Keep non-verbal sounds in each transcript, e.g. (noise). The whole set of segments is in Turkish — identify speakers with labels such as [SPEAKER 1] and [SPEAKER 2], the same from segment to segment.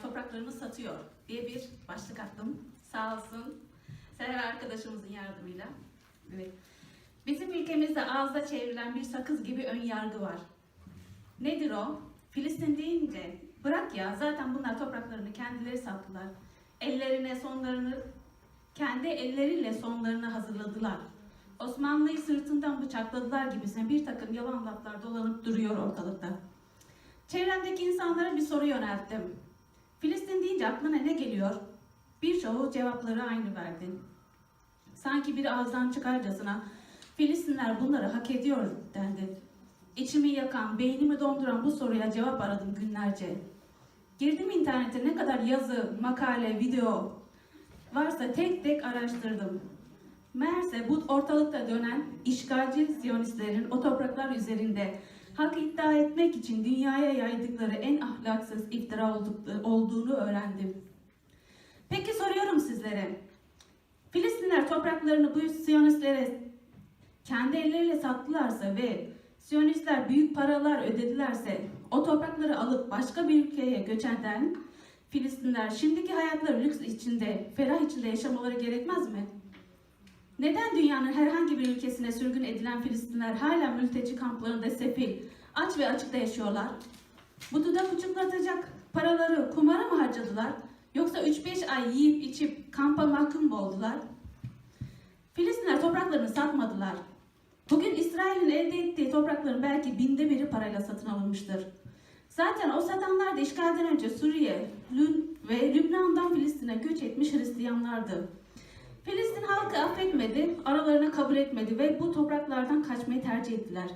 [SPEAKER 1] Topraklarını satıyor diye bir başlık attım. Sağ olsun Seher arkadaşımızın yardımıyla. Evet. Bizim ülkemizde ağızda çevrilen bir sakız gibi ön yargı var. Nedir o? Filistin deyince bırak ya zaten bunlar topraklarını kendileri sattılar. Ellerine sonlarını kendi elleriyle sonlarını hazırladılar. Osmanlı'yı sırtından bıçakladılar gibisine bir takım yalan laflar dolanıp duruyor ortalıkta. Çevremdeki insanlara bir soru yönelttim. Filistin deyince aklına ne geliyor? Birçoğu cevapları aynı verdi. Sanki bir ağızdan çıkarcasına Filistinler bunları hak ediyor dendi. İçimi yakan, beynimi donduran bu soruya cevap aradım günlerce. Girdim internete ne kadar yazı, makale, video varsa tek tek araştırdım. Meğerse bu ortalıkta dönen işgalci Siyonistlerin o topraklar üzerinde hak iddia etmek için dünyaya yaydıkları en ahlaksız iftira olduğunu öğrendim. Peki soruyorum sizlere. Filistinler topraklarını bu Siyonistlere kendi elleriyle sattılarsa ve Siyonistler büyük paralar ödedilerse o toprakları alıp başka bir ülkeye göç eden Filistinler şimdiki hayatları lüks içinde, ferah içinde yaşamaları gerekmez mi? Neden dünyanın herhangi bir ülkesine sürgün edilen Filistinler hala mülteci kamplarında sefil, aç ve açıkta yaşıyorlar? Bu dudak uçuklatacak paraları kumara mı harcadılar? Yoksa 3-5 ay yiyip içip kampa mahkum mu oldular? Filistinler topraklarını satmadılar. Bugün İsrail'in elde ettiği toprakların belki binde biri parayla satın alınmıştır. Zaten o satanlar da işgalden önce Suriye Lün ve Lübnan'dan Filistin'e göç etmiş Hristiyanlardı. Filistin halkı affetmedi, aralarına kabul etmedi ve bu topraklardan kaçmayı tercih ettiler.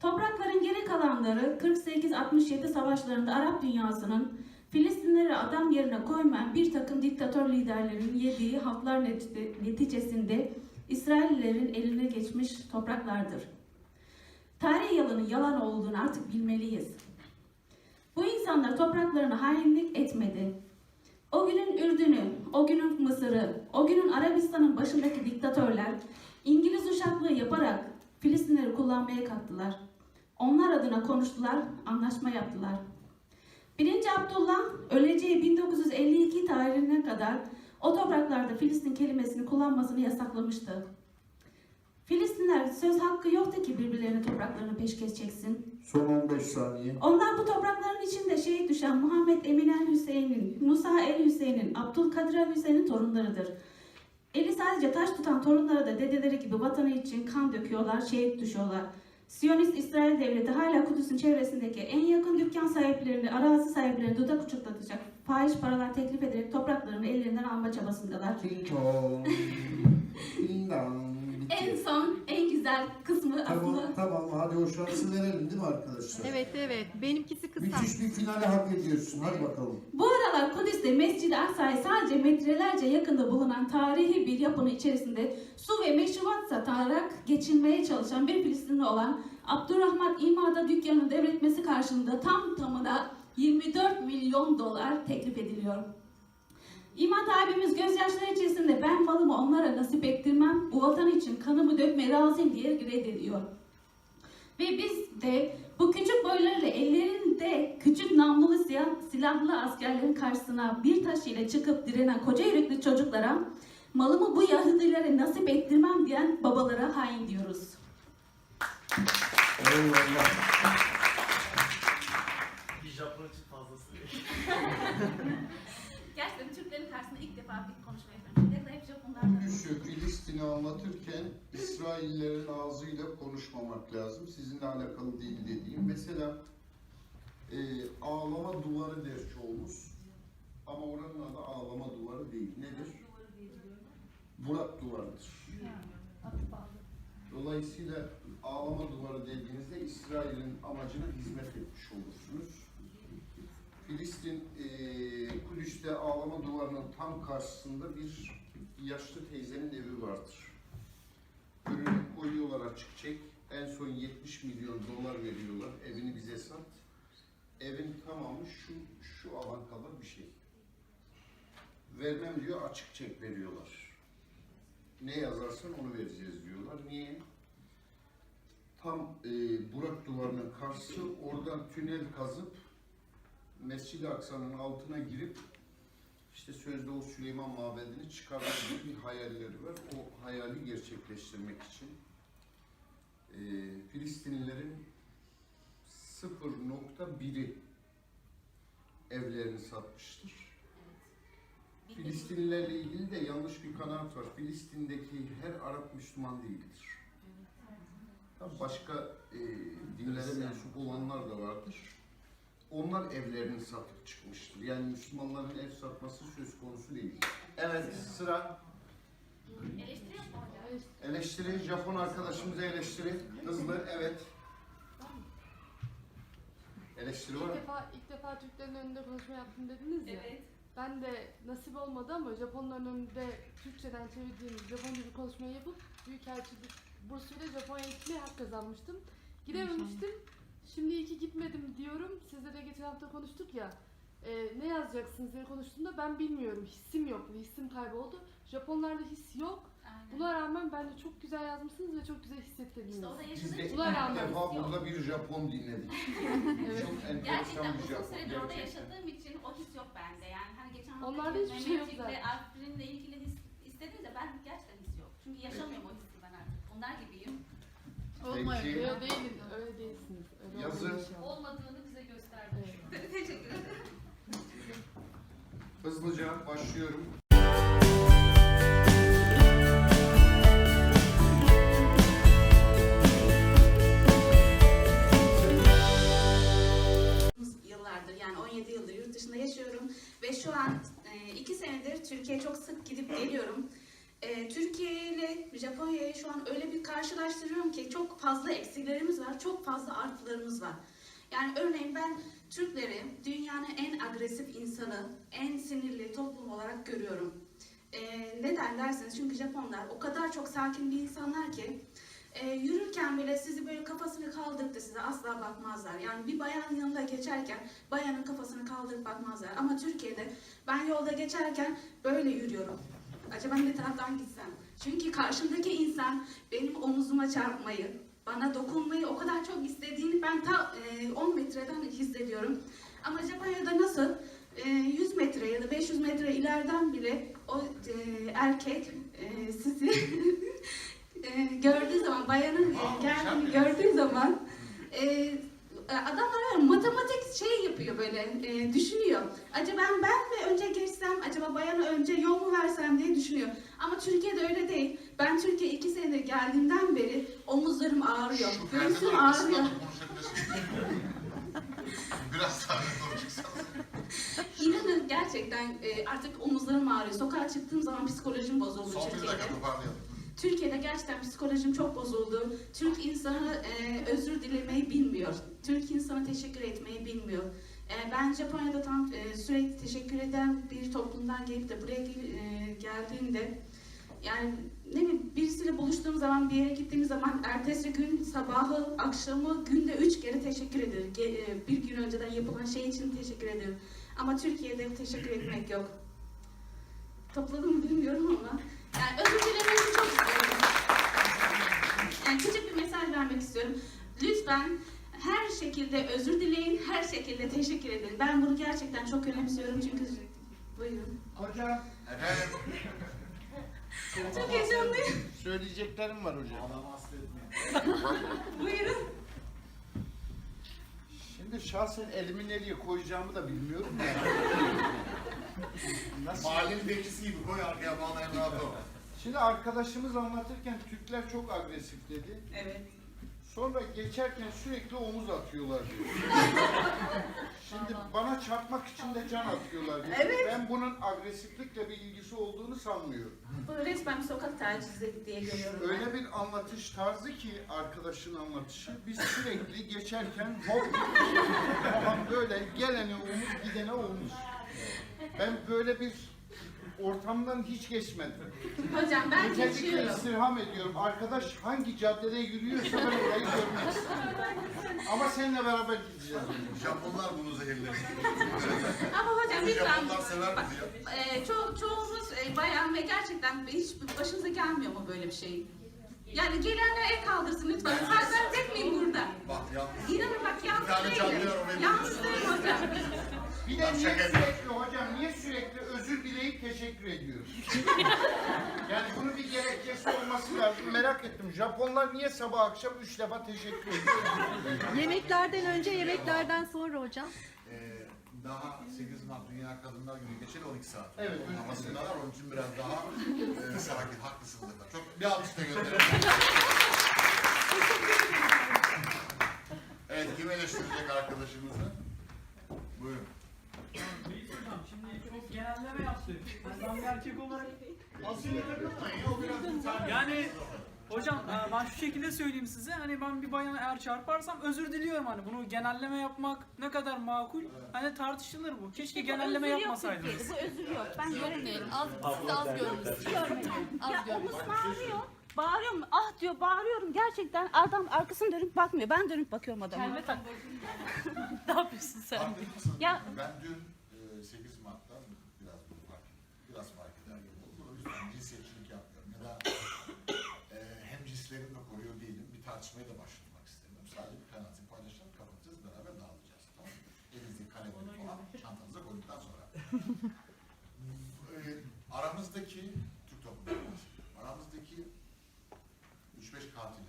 [SPEAKER 1] Toprakların geri kalanları 48-67 savaşlarında Arap dünyasının Filistinleri adam yerine koymayan bir takım diktatör liderlerin yediği haplar neti- neticesinde İsraillerin eline geçmiş topraklardır. Tarih yalanın yalan olduğunu artık bilmeliyiz. Bu insanlar topraklarına hainlik etmedi. O günün Ürdün'ü, o günün Mısır'ı, o günün Arabistan'ın başındaki diktatörler İngiliz uşaklığı yaparak Filistinleri kullanmaya kalktılar. Onlar adına konuştular, anlaşma yaptılar. 1. Abdullah öleceği 1952 tarihine kadar o topraklarda Filistin kelimesini kullanmasını yasaklamıştı. Filistinler söz hakkı yoktu ki birbirlerine topraklarını peşkeş çeksin.
[SPEAKER 2] Son 15 saniye.
[SPEAKER 1] Onlar bu toprakların içinde şehit düşen Muhammed Emin el Hüseyin'in, Musa el Hüseyin'in, Abdülkadir el Hüseyin'in torunlarıdır. Eli sadece taş tutan torunları da dedeleri gibi vatanı için kan döküyorlar, şehit düşüyorlar. Siyonist İsrail devleti hala Kudüs'ün çevresindeki en yakın dükkan sahiplerini, arazi sahiplerini dudak uçuklatacak fahiş paralar teklif ederek topraklarını ellerinden alma çabasındalar. (laughs) En son, en güzel kısmı
[SPEAKER 2] Tamam,
[SPEAKER 1] aslında
[SPEAKER 2] tamam. Hadi o şansı verelim değil mi arkadaşlar?
[SPEAKER 3] Evet evet. Benimkisi kısa.
[SPEAKER 2] Müthiş bir finale hak ediyorsun. Hadi bakalım.
[SPEAKER 1] Bu aralar Kudüs'te Mescid-i Aksa'ya sadece metrelerce yakında bulunan tarihi bir yapının içerisinde su ve meşrubat satarak geçinmeye çalışan bir Filistinli olan Abdurrahman İma'da dükkanını devretmesi karşılığında tam tamına 24 milyon dolar teklif ediliyor. İmat abimiz gözyaşları içerisinde ben malımı onlara nasip ettirmem, bu vatan için kanımı dökmeye razıyım diye reddediyor. Ve biz de bu küçük boylarıyla ellerinde küçük namlulu siyah, silahlı askerlerin karşısına bir taş ile çıkıp direnen koca yürekli çocuklara malımı bu Yahudilere nasip ettirmem diyen babalara hain diyoruz.
[SPEAKER 2] Eyvallah.
[SPEAKER 4] Bir Japon için fazlası. (laughs)
[SPEAKER 1] Gerçekten Türklerin karşısında ilk defa bir konuşma yapıyorum. Ne hep Japonlardan.
[SPEAKER 2] Kudüs'ü, Filistin'i anlatırken İsraillerin ağzıyla konuşmamak lazım. Sizinle alakalı değil dediğim. Mesela e, ağlama duvarı der çoğumuz. Ama oranın adı ağlama duvarı değil. Nedir? Burak duvarıdır. Dolayısıyla ağlama duvarı dediğinizde İsrail'in amacına hizmet etmiş olursunuz. Filistin, eee Kudüs'te ağlama duvarının tam karşısında bir yaşlı teyzenin evi vardır. Önüne koyuyorlar açık çek. En son 70 milyon dolar veriyorlar. Evini bize sat. Evin tamamı şu şu alan kadar bir şey. Vermem diyor açık çek veriyorlar. ne yazarsan onu vereceğiz diyorlar. Niye? Tam e, Burak duvarının karşısı oradan tünel kazıp Mescid-i Aksa'nın altına girip işte sözde o Süleyman Mabedi'ni çıkarmak gibi bir hayalleri var. O hayali gerçekleştirmek için e, Filistinlilerin 0.1'i evlerini satmıştır.
[SPEAKER 1] Bir-
[SPEAKER 2] Filistinlilerle ilgili de yanlış bir kanaat var. Filistin'deki her Arap Müslüman değildir. Tabii başka e, dinlere mensup olanlar da vardır. Onlar evlerini satıp çıkmıştır. Yani Müslümanların ev satması söz konusu değil. Evet sıra
[SPEAKER 1] Eleştiri hocam?
[SPEAKER 2] eleştiri. Japon arkadaşımıza eleştiri. Hızlı evet. Eleştiri var.
[SPEAKER 3] İlk defa, ilk defa Türklerin önünde konuşma yaptım dediniz ya.
[SPEAKER 1] Evet.
[SPEAKER 3] Ben de nasip olmadı ama Japonların önünde Türkçeden çevirdiğim Japonca bir konuşmayı yapıp Büyükelçilik bursuyla Japonya'ya gitmeye hak kazanmıştım. Gidememiştim. Şimdi iyi ki gitmedim diyorum. Sizle de geçen hafta konuştuk ya. e, ne yazacaksınız diye konuştuğumda ben bilmiyorum. Hissim yok. Hissim kayboldu. Japonlarda his yok.
[SPEAKER 1] Aynen.
[SPEAKER 3] Buna rağmen bence çok güzel yazmışsınız ve çok güzel hissettirdiniz.
[SPEAKER 1] İşte o da
[SPEAKER 2] Biz
[SPEAKER 1] yaşadığı
[SPEAKER 2] de
[SPEAKER 1] için
[SPEAKER 3] Buna
[SPEAKER 2] ilk
[SPEAKER 3] rağmen
[SPEAKER 2] defa
[SPEAKER 1] yok.
[SPEAKER 2] burada bir Japon dinledik. (laughs)
[SPEAKER 3] Evet.
[SPEAKER 2] Çok enteresan
[SPEAKER 1] Gerçekten
[SPEAKER 2] bir
[SPEAKER 1] uzun
[SPEAKER 2] Japon.
[SPEAKER 1] süredir orada
[SPEAKER 2] Gerçekten.
[SPEAKER 1] yaşadığım için o his yok bende. Yani hani geçen hafta
[SPEAKER 3] Onlarda hiçbir şey yok zaten.
[SPEAKER 1] Alprin'le ilgili his istediniz de ben gerçekten his yok. Çünkü yaşamıyorum o hissi ben artık. Onlar gibiyim.
[SPEAKER 2] Peki.
[SPEAKER 3] Öyle değilin, öyle değilsiniz. İnşallah.
[SPEAKER 5] olmadığını bize göstermiş.
[SPEAKER 3] Evet. (laughs)
[SPEAKER 1] Teşekkür ederim.
[SPEAKER 2] Hızlıca başlıyorum.
[SPEAKER 1] yıllardır yani 17 yıldır yurt dışında yaşıyorum ve şu an 2 senedir Türkiye'ye çok sık gidip geliyorum. E, Türkiye ile Japonya'yı şu an öyle bir karşılaştırıyorum ki çok fazla eksilerimiz var, çok fazla artılarımız var. Yani örneğin ben Türkleri dünyanın en agresif insanı, en sinirli toplum olarak görüyorum. E, neden derseniz çünkü Japonlar o kadar çok sakin bir insanlar ki e, yürürken bile sizi böyle kafasını kaldırıp da size asla bakmazlar. Yani bir bayanın yanında geçerken bayanın kafasını kaldırıp bakmazlar. Ama Türkiye'de ben yolda geçerken böyle yürüyorum. Acaba ne taraftan gitsem? Çünkü karşımdaki insan benim omuzuma çarpmayı, bana dokunmayı o kadar çok istediğini ben ta e, 10 metreden hissediyorum. Ama Japonya'da nasıl? E, 100 metre ya da 500 metre ileriden bile o e, erkek e, sizi (laughs) e, gördüğü zaman, bayanın e, geldiğini gördüğü zaman e, adamlar böyle matematik şey yapıyor böyle, e, düşünüyor. Acaba ben, ben mi önce geçsem, acaba bayana önce yol mu versem diye düşünüyor. Ama Türkiye'de öyle değil. Ben Türkiye iki senedir geldiğimden beri omuzlarım ağrıyor, göğsüm ağrıyor.
[SPEAKER 6] Biraz daha.
[SPEAKER 1] İnanın gerçekten e, artık omuzlarım ağrıyor. Sokağa çıktığım zaman psikolojim bozuldu
[SPEAKER 6] Son bir
[SPEAKER 1] Türkiye'de.
[SPEAKER 6] dakika toparlayalım.
[SPEAKER 1] Türkiye'de gerçekten psikolojim çok bozuldu. Türk insanı e, özür dilemeyi bilmiyor. Türk insanı teşekkür etmeyi bilmiyor. E, ben Japonya'da tam e, sürekli teşekkür eden bir toplumdan gelip de buraya gel- e, geldiğimde yani ne bileyim birisiyle buluştuğum zaman bir yere gittiğim zaman ertesi gün sabahı akşamı günde üç kere teşekkür ederim. Ge- e, bir gün önceden yapılan şey için teşekkür ederim. Ama Türkiye'de teşekkür etmek yok. Topladım bilmiyorum ama yani özür dilemenizi çok istiyorum. Yani küçük bir mesaj vermek istiyorum. Lütfen her şekilde özür dileyin, her şekilde teşekkür edin. Ben bunu gerçekten çok önemsiyorum çünkü... Buyurun.
[SPEAKER 2] Hocam.
[SPEAKER 6] Efendim,
[SPEAKER 1] Çok heyecanlıyım.
[SPEAKER 2] Söyleyeceklerim var hocam.
[SPEAKER 4] Adam hasta etmeyin.
[SPEAKER 1] Buyurun.
[SPEAKER 7] Şimdi şahsen elimi nereye koyacağımı da bilmiyorum. Nasıl?
[SPEAKER 6] mahallenin bekçisi gibi koy arkaya bağlayan rahat ol.
[SPEAKER 7] Şimdi arkadaşımız anlatırken Türkler çok agresif dedi.
[SPEAKER 1] Evet.
[SPEAKER 7] Sonra geçerken sürekli omuz atıyorlar diyor. Şimdi bana çarpmak için de can atıyorlar diyor.
[SPEAKER 1] Evet.
[SPEAKER 7] Ben bunun agresiflikle bir ilgisi olduğunu sanmıyorum.
[SPEAKER 1] Bu resmen sokak tacizi diye görüyorum ben.
[SPEAKER 7] Öyle bir anlatış tarzı ki arkadaşın anlatışı. Biz sürekli geçerken hop (laughs) falan böyle gelene omuz gidene omuz. Ben böyle bir ortamdan hiç geçmedim.
[SPEAKER 1] Hocam ben
[SPEAKER 7] Özellikle
[SPEAKER 1] geçiyorum.
[SPEAKER 7] istirham ediyorum. Arkadaş hangi caddede yürüyorsa ben orayı görmek istiyorum. Ama seninle beraber gideceğiz.
[SPEAKER 6] Japonlar bunu zehirler.
[SPEAKER 1] Ama hocam lütfen
[SPEAKER 6] Japonlar sever bizi ya.
[SPEAKER 1] e, ço çoğumuz e, bayan ve gerçekten hiç başınıza gelmiyor mu böyle bir şey? Yani gelenler el kaldırsın lütfen. Sen tek miyim burada?
[SPEAKER 6] Bak ya.
[SPEAKER 1] İnanın bak yalnız değilim. değilim hocam.
[SPEAKER 7] Bir de niye sürekli hocam, niye sürekli özür dileyip teşekkür ediyoruz? (laughs) yani bunun bir gerekçesi olması lazım. Merak ettim. Japonlar niye sabah akşam üç defa teşekkür ediyor? (laughs)
[SPEAKER 5] Yemeklerden önce, yemeklerden sonra hocam.
[SPEAKER 6] Ee, daha 8 Mart Dünya Kadınlar Günü geçeli 12 saat.
[SPEAKER 7] Evet,
[SPEAKER 6] Onun
[SPEAKER 7] özür
[SPEAKER 6] havasındalar onun için biraz daha e, sakin. Haklısınız efendim. Çok bir alkış da gönderelim. evet kim eleştirecek arkadaşımızı? Buyurun.
[SPEAKER 8] Reis hocam şimdi çok genelleme yaptık. Ben bir erkek olarak
[SPEAKER 6] Aslında takılmayın ya o biraz bir tane.
[SPEAKER 8] yani hocam e, ben şu şekilde söyleyeyim size hani ben bir bayana eğer çarparsam özür diliyorum hani bunu genelleme yapmak ne kadar makul hani tartışılır bu. Keşke genelleme yapmasaydınız.
[SPEAKER 9] Bu özür yok. Ben göremiyorum.
[SPEAKER 3] Az, siz de az görmüşsünüz. Az
[SPEAKER 9] Ya
[SPEAKER 3] görmüşsünüz.
[SPEAKER 9] omuz bağırıyor. Bağırıyorum. Ah diyor bağırıyorum. Gerçekten adam arkasını dönüp bakmıyor. Ben dönüp bakıyorum adama.
[SPEAKER 8] Kelime tak. (laughs)
[SPEAKER 9] ne yapıyorsun sen?
[SPEAKER 6] Haklısın.
[SPEAKER 9] Ya-
[SPEAKER 6] Ben dün e, 8 Mart'ta biraz bunu fark biraz fark eder gibi oldum. O yüzden cinsiyetçilik yapmıyorum. Ya da e, hem cinslerimi de koruyor değilim. Bir tartışmaya da başlamak istemiyorum. Sadece bir kanaatimi paylaşalım, kapatacağız, beraber dağılacağız. Tamam mı? Elinizdeki kalemleri falan çantanıza koyduktan sonra. e, aramızdaki, Türk aramızdaki 3-5 katilin,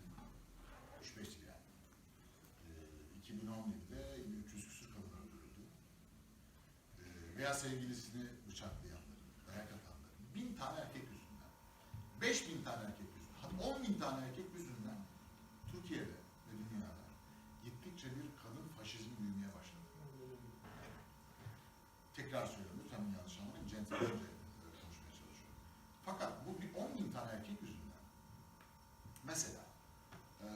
[SPEAKER 6] 3-5 değil yani. E, 2017'de 300 küsur kadın öldürüldü. E, veya sevgilisini bıçaklayanların, dayak atanların, bin tane erkek yüzünden, beş bin tane erkek yüzünden, hadi on bin tane erkek yüzünden Türkiye'de ve dünyada gittikçe bir kadın faşizmi büyümeye başladı. Tekrar söylüyorum, lütfen yanlış anlamayın, centilmence e, konuşmaya çalışıyorum. Fakat bu bir on bin tane erkek yüzünden, mesela, e,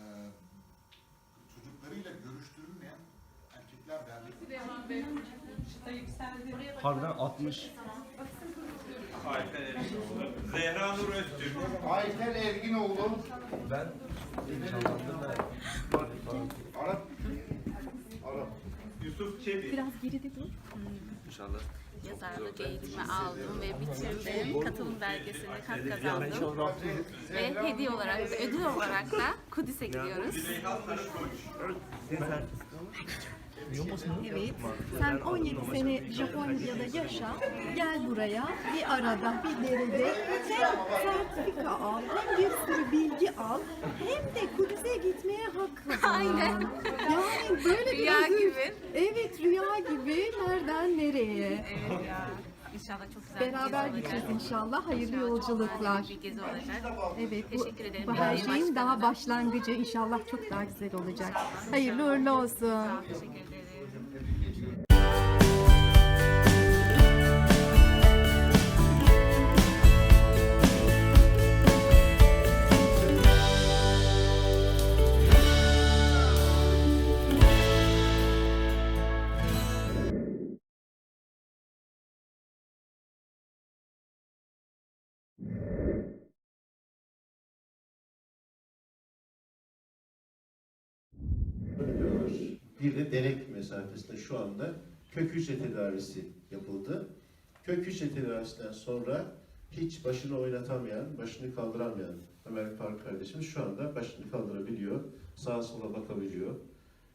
[SPEAKER 6] çocuklarıyla görüştürülmeyen erkekler derneği
[SPEAKER 10] Harbiden 60.
[SPEAKER 4] Zehra Nur Öztürk.
[SPEAKER 7] Aytel Erginoğlu.
[SPEAKER 10] Ben heyecanlandım da.
[SPEAKER 7] Arap. Arap.
[SPEAKER 4] Yusuf Çelik.
[SPEAKER 5] Biraz geride dur.
[SPEAKER 10] İnşallah.
[SPEAKER 9] Yazarlık eğitimi aldım ve bitirdim. Katılım belgesinde kat kazandım. Ve hediye olarak ve ödül olarak da Kudüs'e gidiyoruz.
[SPEAKER 4] Zeyhan Karakoç.
[SPEAKER 5] Evet. Sen 17 sene Japonya'da yaşa. Gel buraya bir arada bir derede hem sertifika al hem bir sürü bilgi al hem de Kudüs'e gitmeye hak kazan.
[SPEAKER 9] Aynen.
[SPEAKER 5] Yani böyle
[SPEAKER 9] Rüya
[SPEAKER 5] bir özür-
[SPEAKER 9] gibi.
[SPEAKER 5] Evet rüya gibi. Nereden nereye?
[SPEAKER 9] Evet ya. İnşallah çok güzel bir
[SPEAKER 5] Beraber
[SPEAKER 9] gezi olacak.
[SPEAKER 5] gideceğiz inşallah. Hayırlı
[SPEAKER 9] İnşallah çok
[SPEAKER 5] yolculuklar.
[SPEAKER 9] bir gezi olacak.
[SPEAKER 5] Evet bu,
[SPEAKER 9] Teşekkür ederim.
[SPEAKER 5] bu her
[SPEAKER 9] Belediye
[SPEAKER 5] şeyin daha
[SPEAKER 9] başkanına.
[SPEAKER 5] başlangıcı inşallah çok daha güzel olacak. Hayırlı uğurlu olsun.
[SPEAKER 9] Teşekkür ederim.
[SPEAKER 11] Bir de derek mesafesinde şu anda kök hücre tedavisi yapıldı. Kök hücre tedavisinden sonra hiç başını oynatamayan, başını kaldıramayan Ömer Faruk kardeşimiz şu anda başını kaldırabiliyor, sağa sola bakabiliyor.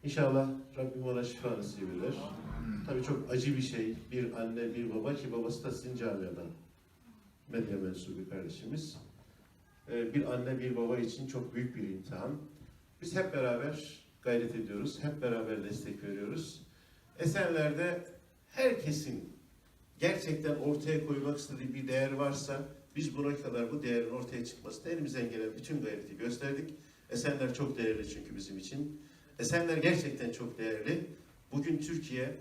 [SPEAKER 11] İnşallah Rabbim ona şifa nasip eder. Tabii çok acı bir şey. Bir anne, bir baba ki babası da sizin camiadan medya mensubu kardeşimiz. Ee, Bir anne, bir baba için çok büyük bir imtihan. Biz hep beraber gayret ediyoruz. Hep beraber destek veriyoruz. Eserlerde herkesin gerçekten ortaya koymak istediği bir değer varsa biz buna kadar bu değerin ortaya çıkmasına elimizden gelen bütün gayreti gösterdik. Esenler çok değerli çünkü bizim için. Esenler gerçekten çok değerli. Bugün Türkiye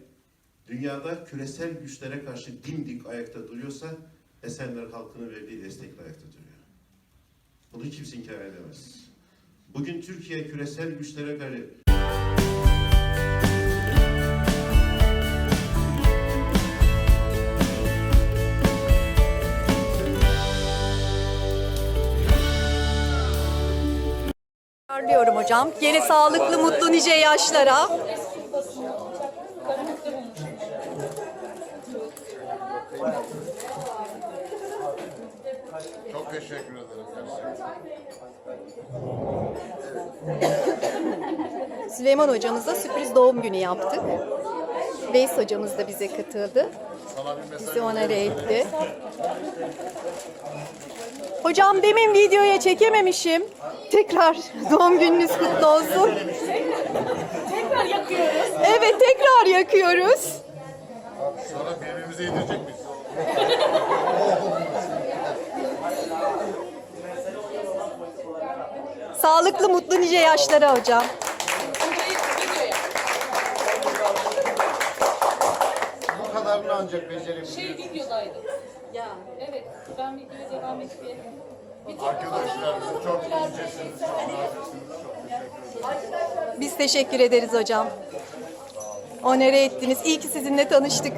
[SPEAKER 11] dünyada küresel güçlere karşı dimdik ayakta duruyorsa Esenler halkının verdiği destekle ayakta duruyor. Bunu kimse inkar edemez. Bugün Türkiye küresel güçlere galip.
[SPEAKER 5] Diyorum hocam. Yeni sağlıklı, mutlu nice yaşlara.
[SPEAKER 6] Çok teşekkür ederim. (laughs)
[SPEAKER 5] Süleyman hocamızla sürpriz doğum günü yaptık. Veys hocamız da bize katıldı. Bizi onore etti. Hocam demin videoya çekememişim. Tekrar (laughs) doğum gününüz kutlu olsun. Tekrar yakıyoruz. Evet tekrar yakıyoruz.
[SPEAKER 6] Sonra birbirimize yedirecek miyiz? (laughs)
[SPEAKER 5] Sağlıklı mutlu nice yaşlara hocam.
[SPEAKER 7] Bu kadarını ancak becerebiliyoruz.
[SPEAKER 12] Şey videodaydı. Ya. Evet. Ben videoya devam etmeye.
[SPEAKER 6] Arkadaşlar çok incesiniz, çok naziksiniz, çok teşekkür ederim.
[SPEAKER 5] Biz teşekkür ederiz hocam. Onere ettiniz. İyi ki sizinle tanıştık.